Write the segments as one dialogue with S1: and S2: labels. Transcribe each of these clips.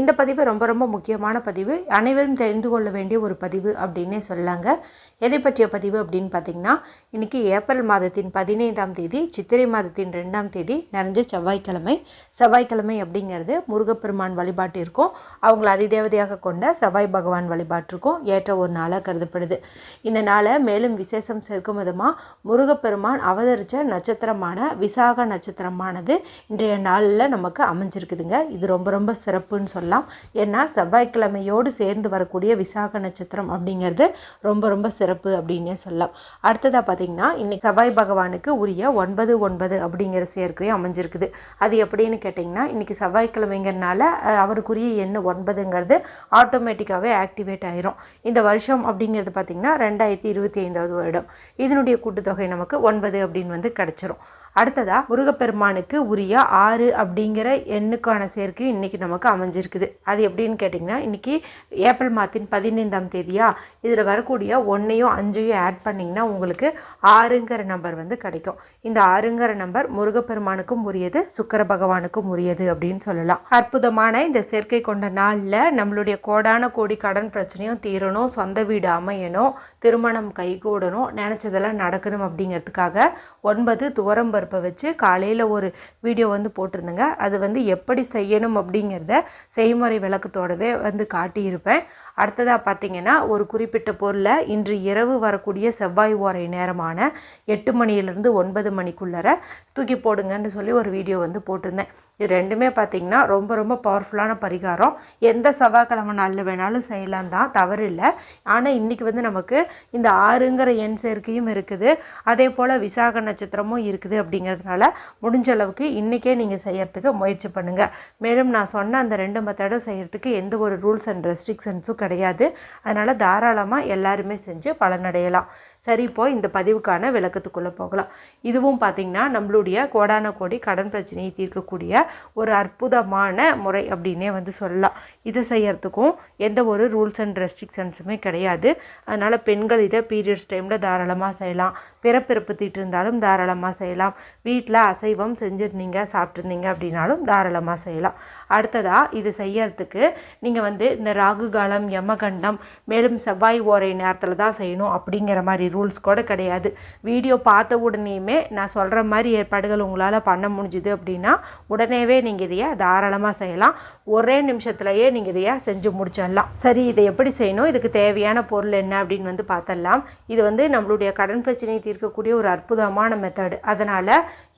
S1: இந்த பதிவு ரொம்ப ரொம்ப முக்கியமான பதிவு. அனைவரும் தெரிந்து கொள்ள வேண்டிய ஒரு பதிவு அப்படின்னே சொல்லாங்க எதை பற்றிய பதிவு அப்படின்னு பார்த்தீங்கன்னா இன்றைக்கி ஏப்ரல் மாதத்தின் பதினைந்தாம் தேதி சித்திரை மாதத்தின் ரெண்டாம் தேதி நிறைஞ்ச செவ்வாய்க்கிழமை. செவ்வாய்க்கிழமை அப்படிங்கிறது முருகப்பெருமான் வழிபாட்டிற்கும் அவங்கள அதிதேவதையாக கொண்ட செவ்வாய் பகவான் வழிபாட்டிற்கும் ஏற்ற ஒரு நாளாக கருதப்படுது. இந்த நாளை மேலும் விசேஷம் சேர்க்கும் விதமாக முருகப்பெருமான் அவதரித்த நட்சத்திரமான விசாக நட்சத்திரமானது இன்றைய நாளில் நமக்கு அமைஞ்சிருக்குதுங்க. இது ரொம்ப ரொம்ப சிறப்புன்னு சொல்லலாம் ஏன்னா செவ்வாய்க்கிழமையோடு சேர்ந்து வரக்கூடிய விசாக நட்சத்திரம் அப்படிங்கிறது ரொம்ப ரொம்ப சிறப்பு அப்படின்னே சொல்லலாம். அடுத்ததாக பார்த்தீங்கன்னா இன்னைக்கு செவ்வாய் பகவானுக்கு உரிய ஒன்பது ஒன்பது அப்படிங்கிற சேர்க்கையும் அமைஞ்சிருக்குது. அது எப்படின்னு கேட்டிங்கன்னா இன்றைக்கி செவ்வாய்க்கிழமைங்கிறனால அவருக்குரிய எண் ஒன்பதுங்கிறது ஆட்டோமேட்டிக்காகவே ஆக்டிவேட் ஆயிரும். இந்த வருஷம் அப்படிங்கிறது பார்த்திங்கன்னா ரெண்டாயிரத்தி இருபத்தி ஐந்தாவது வருடம். இதனுடைய கூட்டுத்தொகை நமக்கு ஒன்பது அப்படின்னு வந்து கிடச்சிரும். அடுத்ததாக முருகப்பெருமானுக்கு உரிய ஆறு அப்படிங்கிற எண்ணுக்கான சேர்க்கை இன்றைக்கி நமக்கு அமைஞ்சிருக்குது. அது எப்படின்னு கேட்டிங்கன்னா இன்றைக்கி ஏப்ரல் மாதத்தின் பதினைந்தாம் தேதியா இதில் வரக்கூடிய ஒன்றையும் அஞ்சையும் ஆட் பண்ணிங்கன்னா உங்களுக்கு ஆறுங்கிற நம்பர் வந்து கிடைக்கும். இந்த ஆறுங்கிற நம்பர் முருகப்பெருமானுக்கும் உரியது சுக்கர பகவானுக்கும் உரியது அப்படின்னு சொல்லலாம். அற்புதமான இந்த சேர்க்கை கொண்ட நாளில் நம்மளுடைய கோடான கோடி கடன் பிரச்சனையும் தீரணும் சொந்த வீடு அமையணும் திருமணம் கைகூடணும் நினச்சதெல்லாம் நடக்கணும் அப்படிங்கிறதுக்காக ஒன்பது துவரம் பருப்பை வச்சு காலையில் ஒரு வீடியோ வந்து போட்டிருந்தேங்க. அது வந்து எப்படி செய்யணும் அப்படிங்கிறத செய்முறை விளக்கத்தோடவே வந்து காட்டியிருப்பேன். அடுத்ததாக பார்த்தீங்கன்னா ஒரு குறிப்பிட்ட பொருளை இன்று இரவு வரக்கூடிய செவ்வாய் ஓரை நேரமான எட்டு மணியிலிருந்து ஒன்பது மணிக்குள்ளர தூக்கி போடுங்கன்னு சொல்லி ஒரு வீடியோ வந்து போட்டிருந்தேன். இது ரெண்டுமே பார்த்தீங்கன்னா ரொம்ப ரொம்ப பவர்ஃபுல்லான பரிகாரம். எந்த செவ்வாய்க்கிழமை நாளில் வேணாலும் செய்யலாம் தான் தவறு இல்லை. ஆனால் இன்றைக்கி வந்து நமக்கு இந்த ஆறுங்கிற எண் சேர்க்கையும் இருக்குது. அதே போல் விசாக நட்சத்திரமும் இருக்குது அப்படிங்கிறதுனால முடிஞ்ச அளவுக்கு இன்றைக்கே நீங்கள் செய்கிறதுக்கு முயற்சி பண்ணுங்கள் மேலும் நான் சொன்ன அந்த ரெண்டு மெத்தடும் செய்கிறதுக்கு எந்த ஒரு ரூல்ஸ் அண்ட் ரெஸ்ட்ரிக்ஷன்ஸும் கிடையாது. அதனால் தாராளமாக எல்லாருமே செஞ்சு பலனடையலாம். சரி இப்போ இந்த பதிவுக்கான விளக்கத்துக்குள்ளே போகலாம். இதுவும் பார்த்திங்கன்னா நம்மளுடைய கோடான கோடி கடன் பிரச்சனையை தீர்க்கக்கூடிய ஒரு அற்புதமான முறை அப்படின்னே வந்து சொல்லலாம். இதை செய்யறதுக்கும் எந்த ஒரு ரூல்ஸ் அண்ட் ரெஸ்ட்ரிக்ஷன்ஸுமே கிடையாது. அதனால் பெண்கள் இதை பீரியட்ஸ் டைமில் தாராளமாக செய்யலாம். பிறப்பிறப்பு தீட்டு இருந்தாலும் தாராளமாக செய்யலாம். வீட்டில் அசைவம் செஞ்சுருந்தீங்க சாப்பிட்ருந்தீங்க அப்படின்னாலும் தாராளமாக செய்யலாம். அடுத்ததாக இது செய்யறதுக்கு நீங்கள் வந்து இந்த ராகு காலம் யமகண்டம். மேலும் செவ்வாய் ஓரை நேரத்தில் தான் செய்யணும் அப்படிங்கிற மாதிரி ரூல்ஸ் கூட கிடையாது. வீடியோ பார்த்த உடனேயுமே நான் சொல்கிற மாதிரி ஏற்பாடுகள் உங்களால் பண்ண முடிஞ்சுது அப்படின்னா உடனேவே நீங்கள் இதையே தாராளமாக செய்யலாம். ஒரே நிமிஷத்துலையே நீங்கள் இதையே செஞ்சு முடிச்சிடலாம். சரி இதை எப்படி செய்யணும்? இதுக்கு தேவையான பொருள் என்ன அப்படின்னு வந்து பார்த்தரலாம் இது வந்து நம்மளுடைய கடன் பிரச்சனையை தீர்க்கக்கூடிய ஒரு அற்புதமான மெத்தடு அதனால்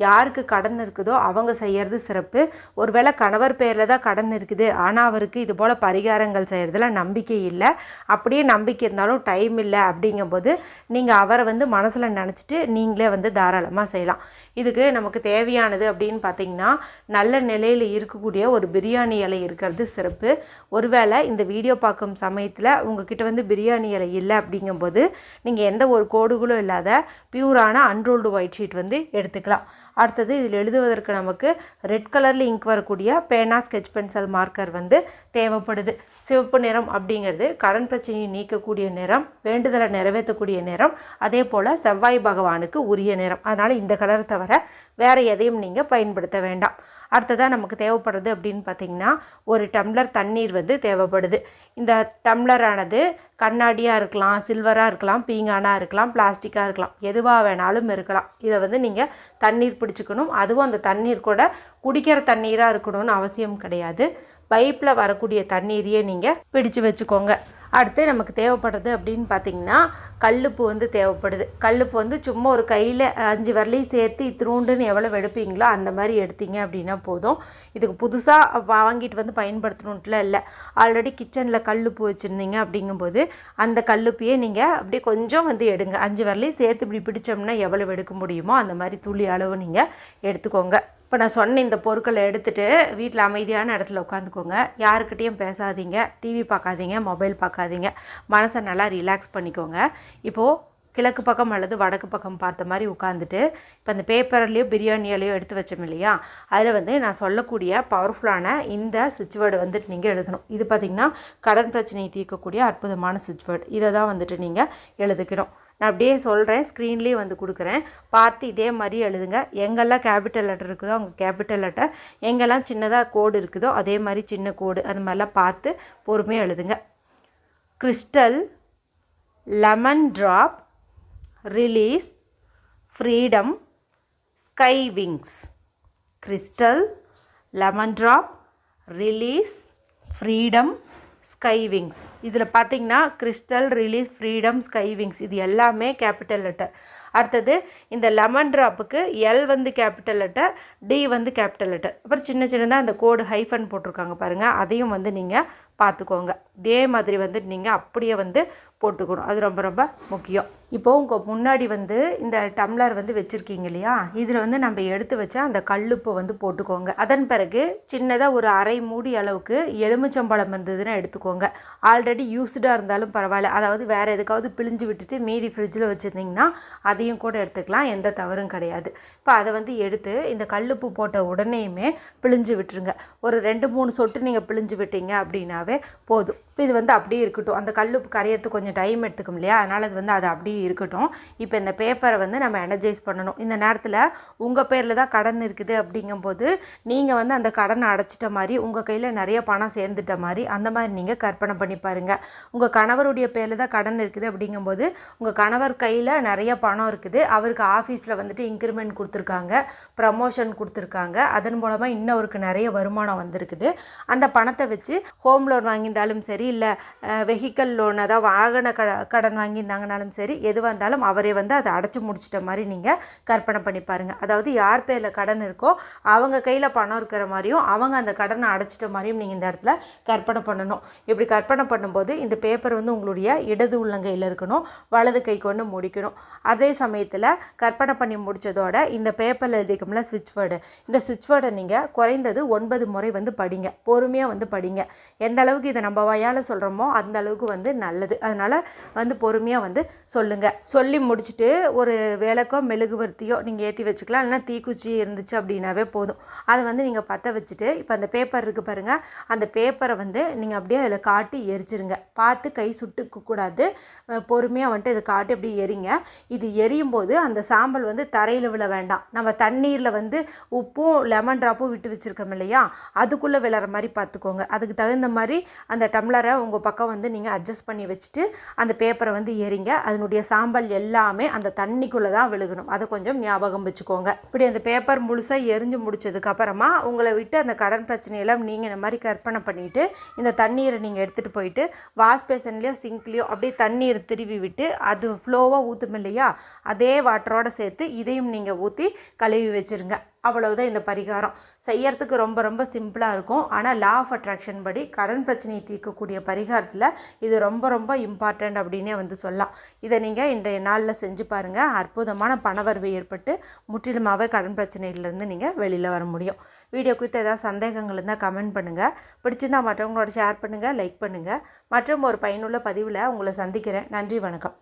S1: யாருக்கு கடன் இருக்குதோ அவங்க செய்கிறது சிறப்பு. ஒருவேளை கணவர் பேரில் தான் கடன் இருக்குது. ஆனால் அவருக்கு இது போல் பரிகாரங்கள் செய்கிறதுல நம்பிக்கை நம்பிக்கை இல்லை. அப்படியே நம்பிக்கை இருந்தாலும் டைம் இல்லை அப்படிங்கும்போது நீங்கள் அவரை வந்து மனசில் நினச்சிட்டு நீங்களே வந்து தாராளமாக செய்யலாம். இதுக்கு நமக்கு தேவையானது அப்படின்னு பார்த்தீங்கன்னா நல்ல நிலையில் இருக்கக்கூடிய ஒரு பிரியாணி இலை இருக்கிறது சிறப்பு. ஒருவேளை இந்த வீடியோ பார்க்கும் சமயத்தில் உங்ககிட்ட வந்து பிரியாணி இலை இல்லை அப்படிங்கும்போது நீங்கள் எந்த ஒரு கோடுகளும் இல்லாத பியூரான அன்ரோல்டு ஒயிட் ஷீட் வந்து எடுத்துக்கலாம். அடுத்தது இதில் எழுதுவதற்கு நமக்கு ரெட் கலரில் இங்க் வரக்கூடிய பேனா ஸ்கெச் பென்சில் மார்க்கர் வந்து தேவைப்படுது. சிவப்பு நிறம் அப்படிங்கிறது கடன் பிரச்சனையை நீக்கக்கூடிய நிறம் வேண்டுதலை நிறைவேற்றக்கூடிய நிறம் அதே போல் செவ்வாய் பகவானுக்கு உரிய நிறம். அதனால் இந்த கலரை தவிர வேறு எதையும் நீங்கள் பயன்படுத்த வேண்டாம். அடுத்ததாக நமக்கு தேவைப்படுறது அப்படின்னு பார்த்தீங்கன்னா ஒரு டம்ளர் தண்ணீர் வந்து தேவைப்படுது. இந்த டம்ளரானது கண்ணாடியாக இருக்கலாம் சில்வராக இருக்கலாம் பீங்கானாக இருக்கலாம் பிளாஸ்டிக்காக இருக்கலாம் எதுவாக வேணாலும் இருக்கலாம். இதை வந்து நீங்கள் தண்ணீர் பிடிச்சிக்கணும். அதுவும் அந்த தண்ணீர் கூட குடிக்கிற தண்ணீராக இருக்கணும்னு அவசியம் கிடையாது. பைப்பில் வரக்கூடிய தண்ணீரையே நீங்கள் பிடிச்சு வச்சுக்கோங்க. அடுத்து நமக்கு தேவைப்படுறது அப்படின்னு பார்த்தீங்கன்னா கல்லுப்பு வந்து தேவைப்படுது. கல்லுப்பு வந்து சும்மா ஒரு கையில் அஞ்சு வரலையும் சேர்த்து இத்திரூண்டுன்னு எவ்வளோ எடுப்பீங்களோ அந்த மாதிரி எடுத்தீங்க அப்படின்னா போதும். இதுக்கு புதுசாக வாங்கிட்டு வந்து பயன்படுத்தணுன்ட்டுலாம் இல்லை. ஆல்ரெடி கிச்சனில் கல்லுப்பு வச்சுருந்தீங்க அப்படிங்கும்போது அந்த கல்லுப்பையே நீங்கள் அப்படியே கொஞ்சம் வந்து எடுங்க. அஞ்சு வரலையும் சேர்த்து இப்படி பிடிச்சோம்னா எவ்வளோ எடுக்க முடியுமோ அந்த மாதிரி துளி அளவு நீங்கள் எடுத்துக்கோங்க. இப்போ நான் சொன்ன இந்த பொருட்களை எடுத்துகிட்டு வீட்டில் அமைதியான இடத்துல உட்காந்துக்கோங்க. யாருக்கிட்டேயும் பேசாதீங்க. டிவி பார்க்காதீங்க மொபைல் பார்க்காதீங்க மனசை நல்லா ரிலாக்ஸ் பண்ணிக்கோங்க. இப்போது கிழக்கு பக்கம் அல்லது வடக்கு பக்கம் பார்த்த மாதிரி உட்காந்துட்டு இப்போ அந்த பேப்பர்லேயோ பிரியாணியிலையோ எடுத்து வச்சோம் இல்லையா? அதில் வந்து நான் சொல்லக்கூடிய பவர்ஃபுல்லான இந்த சுவிட்ச் வேர்டு வந்துட்டு நீங்கள் எழுதணும். இது பார்த்திங்கன்னா கடன் பிரச்சனையை தீர்க்கக்கூடிய அற்புதமான சுவிட்ச் வேர்டு இதை தான் வந்துட்டு நீங்கள் எழுதுக்கணும். நான் அப்படியே சொல்கிறேன் ஸ்க்ரீன்லேயே வந்து கொடுக்குறேன். பார்த்து இதே மாதிரி எழுதுங்க. எங்கெல்லாம் கேபிட்டல் லெட்டர் இருக்குதோ அவங்க கேபிட்டல் லெட்டர் எங்கெல்லாம் சின்னதாக கோடு இருக்குதோ அதே மாதிரி சின்ன கோடு அது மாதிரிலாம் பார்த்து பொறுமையாக எழுதுங்க. Crystal lemon drop release freedom sky wings crystal lemon drop release freedom sky wings இதில் பார்த்தீங்கன்னா crystal release freedom sky wings இது எல்லாமே கேபிட்டல் லெட்டர் அடுத்தது இந்த லெமன் ட்ராப்புக்கு எல் வந்து கேபிட்டல் லெட்டர் டி வந்து கேபிட்டல் லெட்டர் அப்புறம் சின்ன சின்னதாக அந்த கோடு ஹைஃபன் போட்டிருக்காங்க பாருங்கள் அதையும் வந்து நீங்கள் பார்த்துக்கோங்க. இதே மாதிரி வந்து நீங்கள் அப்படியே வந்து போட்டுக்கணும். அது ரொம்ப ரொம்ப முக்கியம். இப்போது உங்கள் முன்னாடி வந்து இந்த டம்ளர் வந்து வச்சுருக்கீங்க இல்லையா? இதில் வந்து நம்ம எடுத்து வச்ச அந்த கல்லுப்பை வந்து போட்டுக்கோங்க. அதன் பிறகு சின்னதாக ஒரு அரை மூடி அளவுக்கு எலுமிச்சம்பழம் இருந்ததுன்னா எடுத்துக்கோங்க. ஆல்ரெடி யூஸ்டாக இருந்தாலும் பரவாயில்ல. அதாவது வேறு எதுக்காவது பிழிஞ்சு விட்டுட்டு மீதி ஃப்ரிட்ஜில் வச்சுருந்தீங்கன்னா அதையும் கூட எடுத்துக்கலாம். எந்த தவறும் கிடையாது. இப்போ அதை வந்து எடுத்து இந்த கல்லுப்பு போட்ட உடனேயுமே பிழிஞ்சு விட்டுருங்க. ஒரு ரெண்டு மூணு சொட்டு நீங்கள் பிழிஞ்சு விட்டீங்க அப்படின்னாவே போதும். இப்போ இது வந்து அப்படியே இருக்கட்டும். அந்த கல் கரையிறதுக்கு கொஞ்சம் டைம் எடுத்துக்கும் இல்லையா? அதனால் அது வந்து அது அப்படியே இருக்கட்டும். இப்போ இந்த பேப்பரை வந்து நம்ம எனர்ஜைஸ் பண்ணணும். இந்த நேரத்தில் உங்கள் பேரில் தான் கடன் இருக்குது அப்படிங்கும்போது நீங்கள் வந்து அந்த கடனை அடைச்சிட்ட மாதிரி உங்கள் கையில் நிறைய பணம் சேர்ந்துட்ட மாதிரி அந்த மாதிரி நீங்கள் கற்பனை பண்ணி பாருங்கள் உங்கள் கணவருடைய பேரில் தான் கடன் இருக்குது அப்படிங்கும்போது உங்கள் கணவர் கையில் நிறைய பணம் இருக்குது. அவருக்கு ஆஃபீஸில் வந்துட்டு இன்க்ரிமெண்ட் கொடுத்துருக்காங்க ப்ரமோஷன் கொடுத்துருக்காங்க. அதன் மூலமாக இன்னும் அவருக்கு நிறைய வருமானம் வந்திருக்குது. அந்த பணத்தை வச்சு ஹோம் லோன் வாங்கியிருந்தாலும் சரி இல்லை வெஹிக்கல் லோன் அதாவது வாகன க கடன் வாங்கியிருந்தாங்கனாலும் சரி எதுவாக இருந்தாலும் அவரே வந்து அதை அடைச்சி முடிச்சிட்ட மாதிரி நீங்கள் கற்பனை பண்ணி பாருங்கள் அதாவது யார் பேரில் கடன் இருக்கோ அவங்க கையில் பணம் இருக்கிற மாதிரியும் அவங்க அந்த கடனை அடைச்சிட்ட மாதிரியும் நீங்கள் இந்த இடத்துல கற்பனை பண்ணணும். இப்படி கற்பனை பண்ணும்போது இந்த பேப்பர் வந்து உங்களுடைய இடது உள்ளங்கையில் இருக்கணும் வலது கை கொண்டு முடிக்கணும். அதே சமயத்தில் கற்பனை பண்ணி முடித்ததோட இந்த பேப்பரில் எழுதிக்கோம்ல சுவிட்ச் வேர்டு இந்த சுவிட்ச் வேர்டை நீங்கள் குறைந்தது ஒன்பது முறை வந்து படிங்க. பொறுமையாக வந்து படிங்க. எந்த அளவுக்கு இதை நம்ம வாயால் சொல்கிறோமோ அந்த அளவுக்கு வந்து நல்லது. அதனால் வந்து பொறுமையாக வந்து சொல்லுங்கள் சொல்லி முடிச்சுட்டு ஒரு விளக்கோ மெழுகுவர்த்தியோ நீங்கள் ஏற்றி வச்சுக்கலாம். இல்லைன்னா தீக்குச்சி இருந்துச்சு அப்படின்னாவே போதும். அதை வந்து நீங்கள் பற்ற வச்சுட்டு இப்போ அந்த பேப்பர் இருக்குது பாருங்கள் அந்த பேப்பரை வந்து நீங்கள் அப்படியே அதில் காட்டி எரிச்சிருங்க. பார்த்து கை சுட்டுக்க கூடாது. பொறுமையாக வந்துட்டு இதை காட்டி அப்படியே எரிங்க. இது எரியும் போது அந்த சாம்பல் வந்து தரையில் விழ வேண்டாம். நம்ம தண்ணீரில் வந்து உப்பும் லெமன் ட்ராப்பும் விட்டு வச்சுருக்கோம் இல்லையா? அதுக்குள்ளே விழற மாதிரி பார்த்துக்கோங்க. அதுக்கு தகுந்த மாதிரி அந்த டம்ளர் உங்கள் பக்கம் வந்து நீங்கள் அட்ஜஸ்ட் பண்ணி வச்சுட்டு அந்த பேப்பரை வந்து எரிங்க. அதனுடைய சாம்பல் எல்லாமே அந்த தண்ணிக்குள்ளே தான் விழுகணும். அதை கொஞ்சம் ஞாபகம் வச்சுக்கோங்க. இப்படி அந்த பேப்பர் முழுசாக எரிஞ்சு முடிச்சதுக்கப்புறமா உங்களை விட்டு அந்த கடன் பிரச்சனையெல்லாம் நீங்கள் இந்த மாதிரி கற்பனை பண்ணிவிட்டு இந்த தண்ணீரை நீங்கள் எடுத்துகிட்டு போயிட்டு வாஷ் பேசன்லேயோ சிங்க்லேயோ அப்படியே தண்ணீர் திருவி விட்டு அது ஃப்ளோவாக ஊற்றும் இல்லையா? அதே வாட்டரோடு சேர்த்து இதையும் நீங்கள் ஊற்றி கழுவி வச்சுருங்க. அவ்வளவுதான் இந்த பரிகாரம். செய்யறதுக்கு ரொம்ப ரொம்ப சிம்பிளாக இருக்கும். ஆனால் லா ஆஃப் அட்ராக்ஷன் படி கடன் பிரச்சனையை தீர்க்கக்கூடிய பரிகாரத்தில் இது ரொம்ப ரொம்ப இம்பார்ட்டண்ட் அப்படின்னே வந்து சொல்லலாம். இதை நீங்கள் இன்றைய நாளில் செஞ்சு பாருங்கள் அற்புதமான பணவரவு ஏற்பட்டு முற்றிலுமாகவே கடன் பிரச்சனையிலேருந்து நீங்கள் வெளியில் வர முடியும். வீடியோ குறித்து ஏதாவது சந்தேகங்கள் இருந்தால் கமெண்ட் பண்ணுங்கள் பிடிச்சிருந்தா மற்றவங்களோட ஷேர் பண்ணுங்கள் லைக் பண்ணுங்கள் மற்றும் ஒரு பயனுள்ள பதிவில் உங்களை சந்திக்கிறேன். நன்றி வணக்கம்.